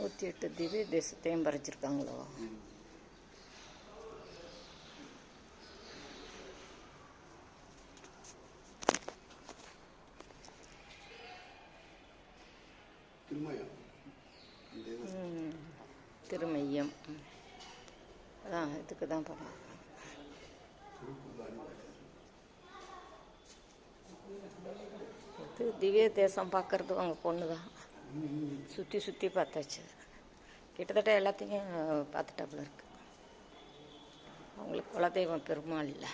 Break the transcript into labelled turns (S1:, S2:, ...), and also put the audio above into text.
S1: நூற்றி எட்டு திவ்ய தேசத்தையும் பறிச்சிருக்காங்களோ
S2: திருமயம்.
S1: அதான் இதுக்கு தான் இது திவ்ய தேசம் பார்க்கறது அவங்க பொண்ணு தான் சுற்றி சுற்றி பார்த்தாச்சு. கிட்டத்தட்ட எல்லாத்தையும் பார்த்துட்டாப்புல இருக்கு. அவங்களுக்கு குலதெய்வம் பெருமாள் இல்லை.